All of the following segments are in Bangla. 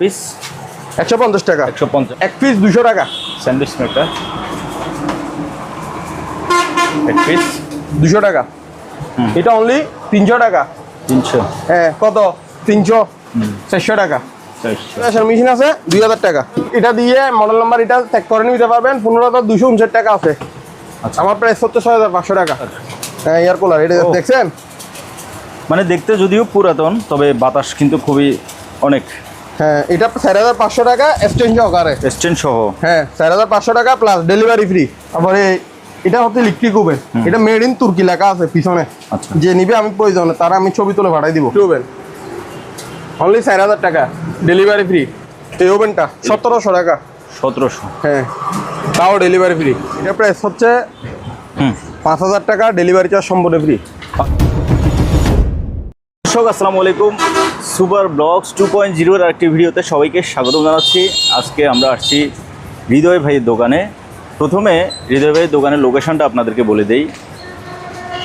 পিস একশো পঞ্চাশ টাকা। একশো পঞ্চাশ। এক পিস দুশো টাকা। স্যান্ডউইচ মেকার এক পিস দুশো টাকা। এটা অনলি তিনশো টাকা। তিনশো। হ্যাঁ কত? তিনশো। চারশো টাকা। মেশিন আছে দুই হাজার টাকা। এটা দিয়ে মডেল নাম্বার এটা চেক করে নিতে পারবেন। পনেরো হাজার দুশো উনষাট টাকা আছে। আচ্ছা। আমার প্রাইস হচ্ছে ছয় হাজার পাঁচশো টাকা। হ্যাঁ এয়ার কুলার এটা দেখছেন? মানে দেখতে যদিও পুরাতন তবে বাতাস কিন্তু খুবই অনেক। হ্যাঁ এটা চার হাজার পাঁচশো টাকা এক্সচেঞ্জ সহকারে স্ট্যান্ড সহ। হ্যাঁ চার হাজার পাঁচশো টাকা প্লাস ডেলিভারি ফ্রি তারপরে এটা হচ্ছে ইলেকট্রিক ওভেন এটা মেড ইন তুর্কি লেখা আছে পিছনে। আচ্ছা। যে নিবে আমি প্রয়োজনে তারা আমি ছবি তুলে পাঠাই দিব। ওভেন অনলি চার হাজার টাকা ডেলিভারি ফ্রি এই ওভেনটা সতেরোশো টাকা। সতেরোশো। হ্যাঁ। তাও ডেলিভারি ফ্রি এটা প্রাইস হচ্ছে পাঁচ হাজার টাকা ডেলিভারি চার্জ সম্পূর্ণ ফ্রি দর্শক আসসালামু আলাইকুম। সুপার ব্লগস টু পয়েন্ট জিরোর আরেকটি ভিডিওতে সবাইকে স্বাগত জানাচ্ছি। আজকে আমরা আসছি হৃদয় ভাইয়ের দোকানে। প্রথমে হৃদয় ভাইয়ের দোকানের লোকেশনটা আপনাদেরকে বলে দেই।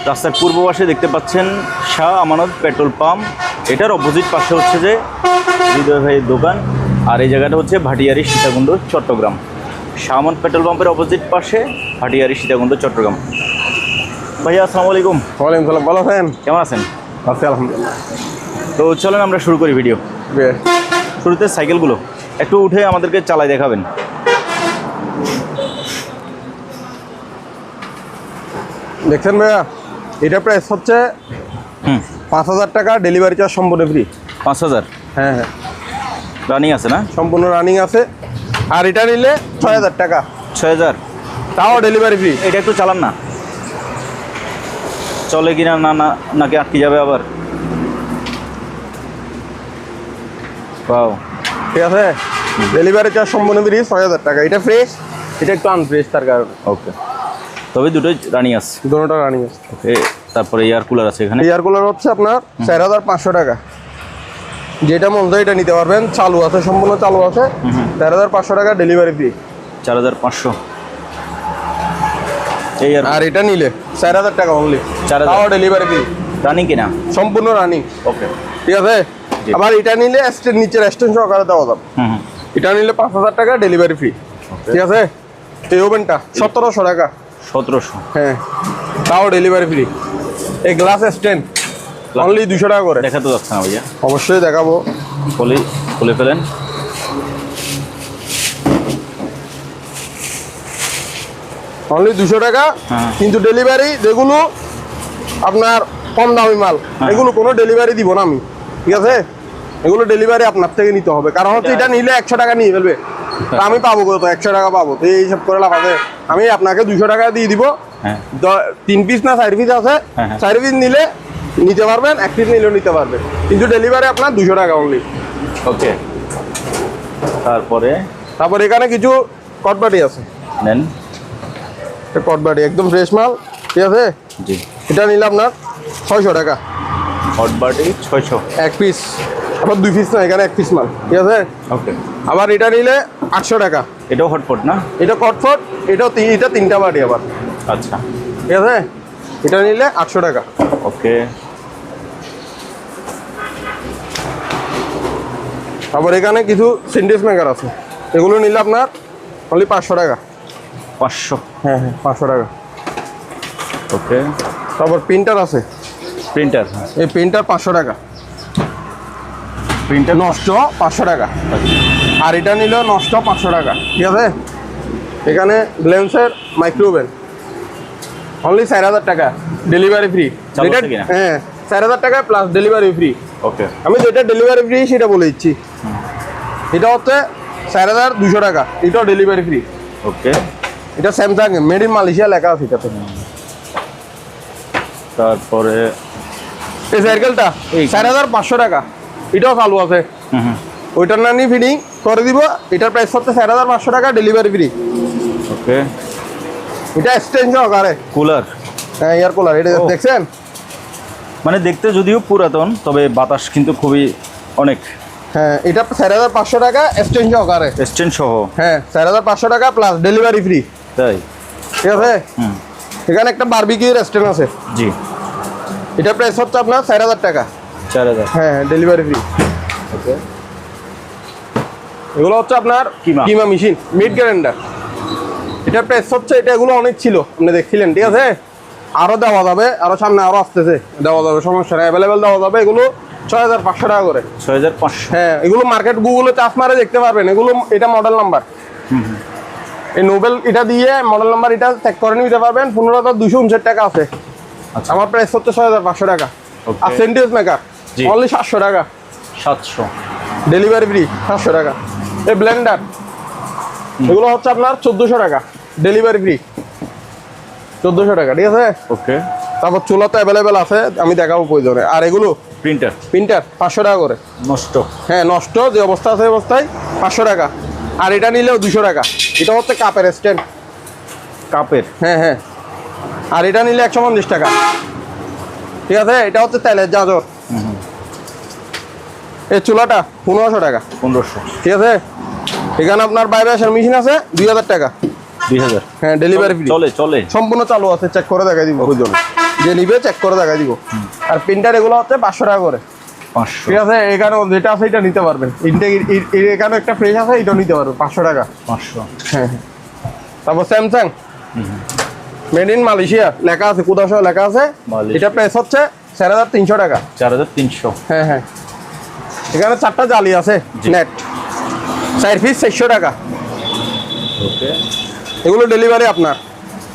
রাস্তার পূর্ব পাশে দেখতে পাচ্ছেন শাহ আমানত পেট্রোল পাম্প। এটার অপোজিট পাশে হচ্ছে যে হৃদয় ভাইয়ের দোকান। আর এই জায়গাটা হচ্ছে ভাটিয়ারি সীতাকুণ্ড চট্টগ্রাম। শাহ আমানত পেট্রোল পাম্পের অপোজিট পাশে ভাটিয়ারি সীতাকুণ্ড চট্টগ্রাম। ভাইয়া আসসালামু আলাইকুম। ওয়ালাইকুম সালাম ভালো আছেন? কেমন আছেন? আছি আলহামদুলিল্লাহ। তো চলেন আমরা শুরু করি ভিডিও শুরুতে সাইকেলগুলো। একটু উঠে আমাদেরকে চালাই দেখাবেন। দেখছেন ভাইয়া? এটা প্রাইস হচ্ছে পাঁচ হাজার টাকা ডেলিভারি চার্জ সম্পূর্ণ ফ্রি পাঁচ হাজার? হ্যাঁ হ্যাঁ। রানিং আছে না? সম্পূর্ণ রানিং আছে। আর এটা নিলে ছয় হাজার টাকা। ছয় হাজার? তাও ডেলিভারি ফ্রি এটা একটু চালান না। চলে কিনা না না নাকি আটকে যাবে আবার? পাও ঠিক আছে? ডেলিভারি চার্জ সম্পূর্ণ ফ্রি ছয় হাজার টাকা। এটা ফ্রেশ এটা একটু আনফ্রেশ তার কারণে। ওকে তবে দুটোই রানিং আছে। দুটোটা রানিং আছে। ওকে তারপরে এয়ার কুলার আছে এখানে? এয়ার কুলার হচ্ছে আপনার চার হাজার পাঁচশো টাকা। যেটা মন যায় এটা নিতে পারবেন। চালু আছে সম্পূর্ণ চালু আছে। চার হাজার পাঁচশো টাকা ডেলিভারি ফ্রি চার হাজার পাঁচশো। এই আর আর এটা নিলে চার হাজার টাকা অনলি 4,000 তাও ডেলিভারি ফ্রি রানিং কিনা? সম্পূর্ণ রানিং ওকে ঠিক আছে। আবার এটা নিলে নিচের এক্সটেন্স সহকারে দেওয়া যাবে। হুম এটা নিলে পাঁচ হাজার টাকা ডেলিভারি ফ্রি ঠিক আছে? এই ওভেনটা সতেরোশো টাকা। সতেরোশো। হ্যাঁ। তাও ডেলিভারি ফ্রি এই গ্লাস স্ট্যান্ড অনলি দুশো টাকা করে। দেখা তো যাচ্ছে না ভাইয়া। অবশ্যই দেখাবো। খুলে খুলে ফেলেন। অনলি দুশো টাকা হ্যাঁ। কিন্তু ডেলিভারি যেগুলো আপনার কম দামি মাল হ্যাঁ। এগুলো কোনো ডেলিভারি দিব না আমি ঠিক আছে? এগুলো ডেলিভারি আপনার থেকে নিতে হবে কারণ হচ্ছে এটা নিলে একশো টাকা নিয়ে ফেলবে। আমি পাবো কত? একশো টাকা পাবো। তো এই হিসাব করে লাভ আছে। আমি আপনাকে দুশো টাকা দিয়ে দিব। হ্যাঁ। তিন পিস না চার পিস আছে। চার পিস নিলে নিতে পারবেন এক পিস নিলেও নিতে পারবেন। কিন্তু ডেলিভারি আপনার দুশো টাকা অনলি ওকে তারপরে? তারপর এখানে কিছু কটবাটি আছে। নেন। কটবাটি একদম ফ্রেশ মাল ঠিক আছে? জি। এটা নিলে আপনার ছয়শো টাকা। হট বাটি ছয়শো। এক পিস আবার দুই পিস না এখানে এক পিস মাল ঠিক আছে? ওকে আবার এটা নিলে আটশো টাকা। এটাও হটপট না? এটা কটফট এটাও এটা তিনটা বাটি আবার। আচ্ছা। ঠিক আছে? এটা নিলে আটশো টাকা। ওকে আবার এখানে কিছু সিন্ডিস মেকার আছে। এগুলো নিলে আপনার অনলি পাঁচশো টাকা। পাঁচশো। হ্যাঁ হ্যাঁ পাঁচশো টাকা। ওকে। তারপর প্রিন্টার আছে? প্রিন্টার। এই প্রিন্টার পাঁচশো টাকা। প্রিন্টার? নষ্ট পাঁচশো টাকা। আর এটা নিলেও নষ্ট পাঁচশো টাকা। ঠিক আছে? এখানে গ্লেন্সের মাইক্রোওভেন। অনলি চার হাজার টাকা। ডেলিভারি ফ্রি চালু হ্যাঁ চার হাজার টাকা প্লাস ডেলিভারি ফ্রি ওকে। আমি যেটা ডেলিভারি ফ্রি সেটা বলে দিচ্ছি। এটা হচ্ছে চার হাজার দুশো টাকা। এটাও ডেলিভারি ফ্রি ওকে। এটা স্যামসাং মেড ইন মালয়েশিয়া লেখা আছে এটাতে। তারপরে এই সাইকেলটা এই। চার হাজার পাঁচশো টাকা। এটাও চালু আছে। হুম হুম। ওইটার নানি ফিটিং করে দিব। এটার প্রাইস হচ্ছে চার হাজার পাঁচশো টাকা ডেলিভারি ফ্রি ওকে এটা এক্সচেঞ্জ সহকারে কুলার হ্যাঁ এয়ার কুলার এটা দেখছেন? মানে দেখতে যদিও পুরাতন তবে বাতাস কিন্তু খুবই অনেক। হ্যাঁ এটা চার হাজার পাঁচশো টাকা এক্সচেঞ্জ সহকারে স্ট্যান্ড সহ। হ্যাঁ চার হাজার পাঁচশো টাকা প্লাস ডেলিভারি ফ্রি তাই? ঠিক আছে? এখানে একটা বারবিকিউ রেস্টুরেন্ট আছে। জি। এটা প্রাইস হচ্ছে আপনার চার হাজার টাকা। চার হাজার। হ্যাঁ ডেলিভারি ফ্রি ওকে। এগুলো হচ্ছে আপনার কিমা। মেশিন মিড গ্রাইন্ডার এটা প্রাইস হচ্ছে এটা এগুলো অনেক ছিল। আপনি দেখছিলেন ঠিক আছে? আরও দেওয়া যাবে আরও সামনে আরও আসতেছে। দেওয়া যাবে সমস্যা নেই। অ্যাভেলেবেল দেওয়া যাবে এগুলো ছয় হাজার পাঁচশো টাকা করে। ছয় হাজার পাঁচশো। হ্যাঁ এগুলো মার্কেট গুগলে চাষ মারে দেখতে পারবেন। এগুলো এটা মডেল নাম্বার এই নোবেল এটা দিয়ে মডেল নাম্বার এটা চেক করে নিতে পারবেন। পনেরো হাজার দুশো উনষাট টাকা আছে। আচ্ছা। আমার প্রাইস হচ্ছে ছয় হাজার পাঁচশো টাকা. আর সেন্টেন্স মেকার অনলি সাতশো টাকা। সাতশো। ডেলিভারি ফ্রি সাতশো টাকা। এই ব্লেন্ডার এগুলো হচ্ছে আপনার চোদ্দোশো টাকা। ডেলিভারি ফ্রি চোদ্দোশো টাকা ঠিক আছে? ওকে তারপর চুলা তো অ্যাভেলেবেল আছে আমি দেখাবো প্রয়োজনে। আর এগুলো? প্রিন্টার প্রিন্টার পাঁচশো টাকা করে। নষ্ট। হ্যাঁ নষ্ট যে অবস্থা আছে অবস্থায় পাঁচশো টাকা। আর এটা নিলেও দুশো টাকা। এটা হচ্ছে কাপের স্ট্যান্ড কাপের? হ্যাঁ হ্যাঁ। আর এটা নিলে একশো পঞ্চাশ টাকা। ঠিক আছে? এটা হচ্ছে তেলের জাজর। এই চুলাটা পনেরোশো টাকা। পনেরোশো। ঠিক আছে? এখানে আপনার বাইরে আসার মেশিন আছে দুই হাজার টাকা। দুই হাজার। হ্যাঁ ডেলিভারি ফ্রি চলে চলে। সম্পূর্ণ চালু আছে চেক করে দেখা দিব যে নিবে চেক করে দেখা দিব। আর প্রিন্টার এগুলো হচ্ছে পাঁচশো টাকা করে। ঠিক আছে যেটা আছে এটা নিতে পারবেন। এখানে একটা ফ্রেশ আছে এটা নিতে পারবেন পাঁচশো টাকা। পাঁচশো। হ্যাঁ হ্যাঁ। তারপর স্যামসাং মেড ইন মালয়েশিয়া লেখা আছে কুদাশো লেখা আছে। এটা প্রাইস হচ্ছে চার হাজার তিনশো টাকা। চার হাজার তিনশো। হ্যাঁ হ্যাঁ। এখানে চারটা জালি আছে জি। নেট চার পিস চারশো টাকা। ওকে এগুলো ডেলিভারি আপনার।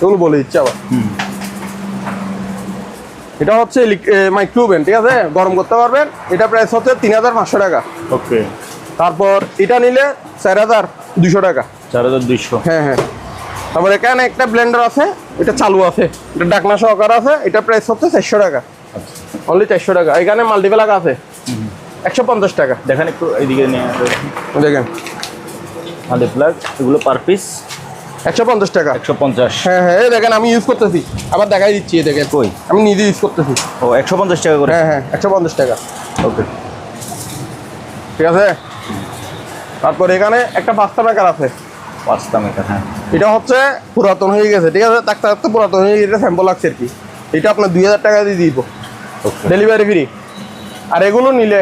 এগুলো বলে দিচ্ছে আবার। এটা হচ্ছে মাইক্রোওভেন ঠিক আছে? গরম করতে পারবেন। এটা প্রাইস হচ্ছে তিন হাজার পাঁচশো টাকা। ওকে। তারপর এটা নিলে চার হাজার দুশো টাকা। চার হাজার দুইশো। হ্যাঁ হ্যাঁ। তারপর এখানে একটা ব্লেন্ডার আছে এটা চালু আছে। এটা ডাকনা সহকার আছে এটা প্রাইস হচ্ছে চারশো টাকা। আচ্ছা। অনলি চারশো টাকা। এখানে মাল্টিপ্লাক আছে। একশো পঞ্চাশ টাকা। দেখেন একটু এইদিকে নিয়ে দেখেন। হাতে প্লাগ এগুলো পার পিস একশো পঞ্চাশ টাকা। একশো পঞ্চাশ। হ্যাঁ হ্যাঁ দেখেন আমি ইউজ করতেছি। আবার দেখাই দিচ্ছি দেখেন। কই? আমি নিজে ইউজ করতেছি। ও একশো পঞ্চাশ টাকা করে? হ্যাঁ হ্যাঁ একশো পঞ্চাশ টাকা। ওকে। ঠিক আছে? তারপর এখানে একটা পাঁচটা মেকার আছে। পাঁচটা মেকার হ্যাঁ। এটা হচ্ছে পুরাতন হয়ে গেছে ঠিক আছে? তাক তো পুরাতন হয়ে গেছে স্যাম্পল লাগছে আর কি। এটা আপনার দুই হাজার টাকা দিয়ে দিব। ডেলিভারি ফ্রি আর এগুলো নিলে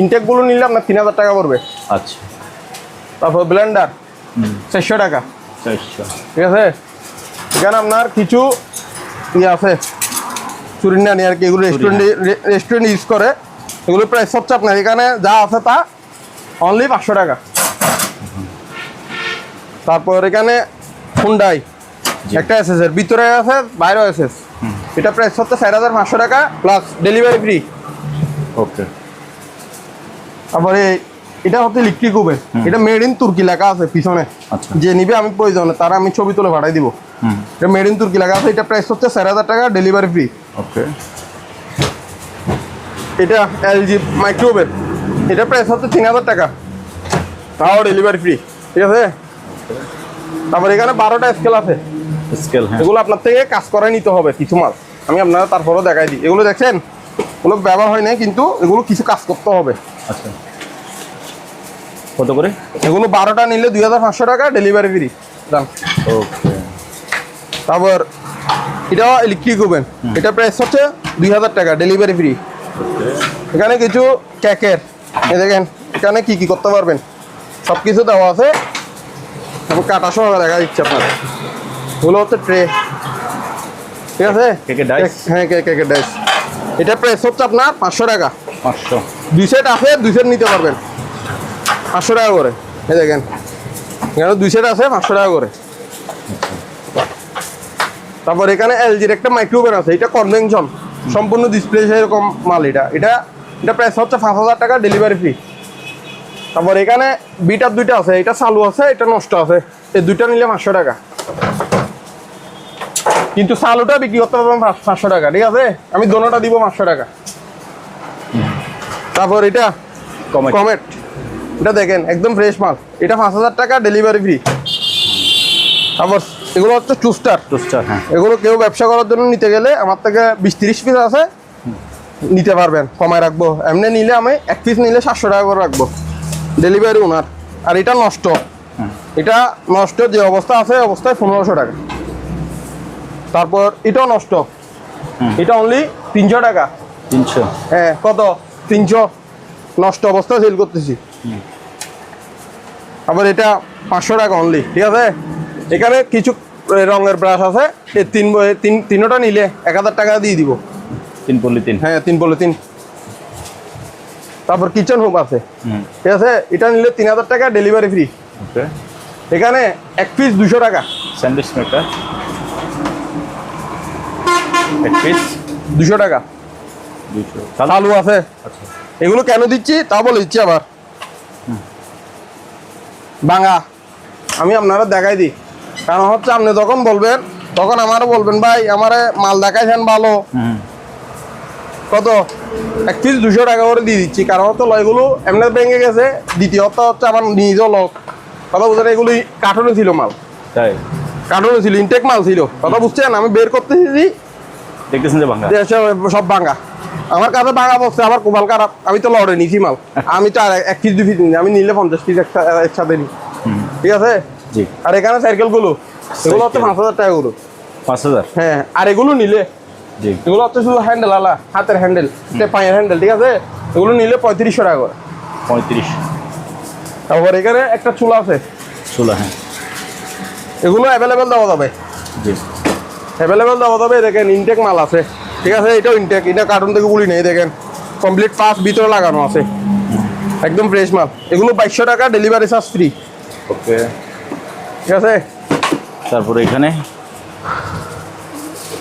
ইনটেকগুলো নিলে আপনার তিন হাজার টাকা পড়বে। আচ্ছা। তারপর ব্লেন্ডার চারশো টাকা। ঠিক আছে? এখানে আপনার কিছু ইয়ে আছে। চুরিনানি আর কি এগুলো রেস্টুরেন্ট রেস্টুরেন্ট ইউজ করে। এগুলো প্রাইস হচ্ছে আপনার এখানে যা আছে তা অনলি পাঁচশো টাকা। তারপর এখানে হুন্ডাই একটা এসএস এর ভিতরে আছে বাইরেও এসএস এটা প্রাইস হচ্ছে চার হাজার পাঁচশো টাকা প্লাস ডেলিভারি ফ্রি ওকে তারপরে এটা হচ্ছে ইলেকট্রিক ওভেন এটা মেড ইন তুর্কি লেখা আছে পিছনে। আচ্ছা। যে নিবে আমি প্রয়োজনে তারা আমি ছবি তুলে ভাড়াই দিব। এটা মেড ইন তুর্কি লেখা আছে এটা প্রাইস হচ্ছে চার হাজার টাকা ডেলিভারি ফ্রি ওকে এটা এলজি মাইক্রোওভেন এটা প্রাইস হচ্ছে তিন হাজার টাকা। তাও ডেলিভারি ফ্রি ঠিক আছে? তারপর এখানে বারোটা স্কেল আছে। স্কেল হ্যাঁ। এগুলো আপনার থেকে কাজ করাই নিতে হবে কিছু মাল। আমি আপনারা তারপরেও দেখাই দিই। এগুলো দেখছেন? এগুলো ব্যবহার হয় নাই কিন্তু এগুলো কিছু কাজ করতে হবে। আচ্ছা। কত করে? এগুলো বারোটা নিলে দুই হাজার পাঁচশো টাকা ডেলিভারি ফ্রি দাম ওকে তারপর এটা ইলেকট্রিক ওভেন এটা প্রাইস হচ্ছে দুই হাজার টাকা ডেলিভারি ফ্রি এখানে কিছু কেকের এ দেখেন এখানে কি কি করতে পারবেন? সব কিছু দেওয়া আছে। তারপর কাটা সহ দেখা দিচ্ছে আপনার এগুলো হচ্ছে ট্রে ঠিক আছে? হ্যাঁ কেকের ডাইস এটা প্রাইস হচ্ছে আপনার পাঁচশো টাকা। পাঁচশো। দুই সেট আছে দুই সেট নিতে পারবেন। পাঁচশো টাকা করে। এই দেখেন। এখানে দুই সেট আছে পাঁচশো টাকা করে। তারপর এখানে এলজির একটা মাইক্রোওভেন আছে এটা কনভেনশন সম্পূর্ণ ডিসপ্লে সেরকম মাল এটা। এটা এটা প্রাইস হচ্ছে পাঁচ হাজার টাকা ডেলিভারি ফ্রি তারপর এখানে বিটার দুইটা আছে এটা চালু আছে এটা নষ্ট আছে। এই দুইটা নিলে পাঁচশো টাকা। কিন্তু চালুটা বিক্রি করতে পারবেন পাঁচশো টাকা ঠিক আছে? আমি দোনোটা দিব পাঁচশো টাকা। তারপর এটা কমে কমেট এটা দেখেন একদম ফ্রেশ মাল। এটা পাঁচ হাজার টাকা ডেলিভারি ফ্রি তারপর এগুলো হচ্ছে টুস্টার টোস্টার হ্যাঁ। এগুলো কেউ ব্যবসা করার জন্য নিতে গেলে আমার থেকে বিশ তিরিশ পিস আছে নিতে পারবেন কমায় রাখব। এমনি নিলে আমি এক পিস নিলে সাতশো টাকা করে রাখব। ডেলিভারি ওনার আর এটা নষ্ট। এটা নষ্ট যে অবস্থা আছে অবস্থায় পনেরোশো টাকা। তারপর এটাও নষ্ট। এটা অনলি তিনশো টাকা। আবার এটা পাঁচশো টাকা অনলি ঠিক আছে? এখানে কিছু রঙের ব্রাশ আছে এই তিন তিন তিনোটা নিলে এক হাজার টাকা দিয়ে দিব। তিন পল্লি তিন। হ্যাঁ তিন বলে তিন। তারপর কিচেন হোম আছে। ঠিক আছে? এটা নিলে তিন হাজার টাকা ডেলিভারি ফ্রি এখানে এক পিস দুশো টাকা। Sandwich maker. এক পিস দুশো টাকা। দুইশো আলু আছে। আচ্ছা। এগুলো কেন দিচ্ছি? তা বলে দিচ্ছি আবার। বাঙা আমি আপনারা দেখাই দিই। কারণ হচ্ছে আপনি যখন বলবেন তখন আমারও বলবেন ভাই আমারে মাল দেখাইছেন ভালো। কত? এক পিস দুশো টাকা করে দিয়ে দিচ্ছি। কারণ হচ্ছে লয়গুলো এমনি ভেঙে গেছে। দ্বিতীয়ত হচ্ছে আমার নিজেও লোক কথা বুঝলেন এগুলি কার্টুনে ছিল মাল। তাই? কার্টুনে ছিল ইনটেক মাল ছিল। কথা বুঝছেন? আমি বের করতেছি দেখতেছেন যে ভাঙা সব- সব ভাঙা আমার কাছে ভাঙা বসছে আমার কোপাল খারাপ আমি তো লড়ে নিছি মাল? আমি তো আর এক পিস দুই পিস নিই আমি নিলে পঞ্চাশ পিস একসাথে নিই ঠিক আছে? জি। আর এখানে সাইকেলগুলো এগুলো হচ্ছে পাঁচ হাজার টাকা গুলো পাঁচ হাজার? হ্যাঁ আর এগুলো নিলে জি। এগুলো হচ্ছে শুধু হ্যান্ডেল আলা হাতের হ্যান্ডেল পায়ের হ্যান্ডেল ঠিক আছে? এগুলো নিলে পঁয়ত্রিশশো টাকা করে। পঁয়ত্রিশ। তারপর এখানে একটা চুলা আছে। চুলা হ্যাঁ। এগুলো অ্যাভেলেবেল দেওয়া যাবে। জি। অ্যাভেলেবেল দেওয়া যাবে দেখেন ইনটেক মাল আছে। ঠিক আছে এটাও ইনটেক এটা কার্টুন থেকে গুলি নেই দেখেন। কমপ্লিট পাস ভিতরে লাগানো আছে। একদম ফ্রেশ মাল। এগুলো বাইশশো টাকা ডেলিভারি চার্জ ফ্রি ওকে। ঠিক আছে? তারপরে এখানে?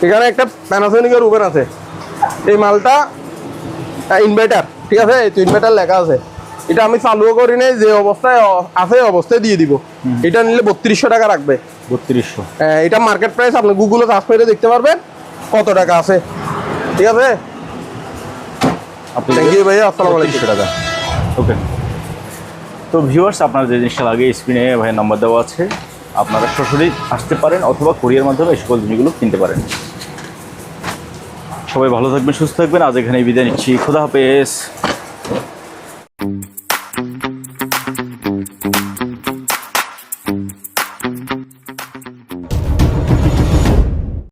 এখানে একটা প্যানাসোনিকের ওভেন আছে। এই মালটা ইনভার্টার ঠিক আছে? এই তো ইনভার্টার লেখা আছে। এটা আমি চালুও করি নাই যে অবস্থায় আছে অবস্থায় দিয়ে দিব। এটা নিলে বত্রিশশো টাকা রাখবে। বত্রিশশো। আহ, এটা মার্কেট প্রাইস আপনি গুগলে সার্চ করে দেখতে পারবেন। কত টাকা আছে? ঠিক আছে? আপনি থ্যাংক ইউ ভাইয়া আসসালামু আলাইকুম। বত্রিশশো টাকা। ওকে তো ভিউয়ার্স আপনার যে জিনিসটা লাগে স্ক্রিনে ভাই নাম্বার দেওয়া আছে। আপনারা সরাসরি আসতে পারেন অথবা কোরিয়ার মাধ্যমে এই সকল জিনিসগুলো কিনতে পারেন। সবাই ভালো থাকবেন সুস্থ থাকবেন। আজ এখানে বিদায় নিচ্ছি। খুদা হাফেজ।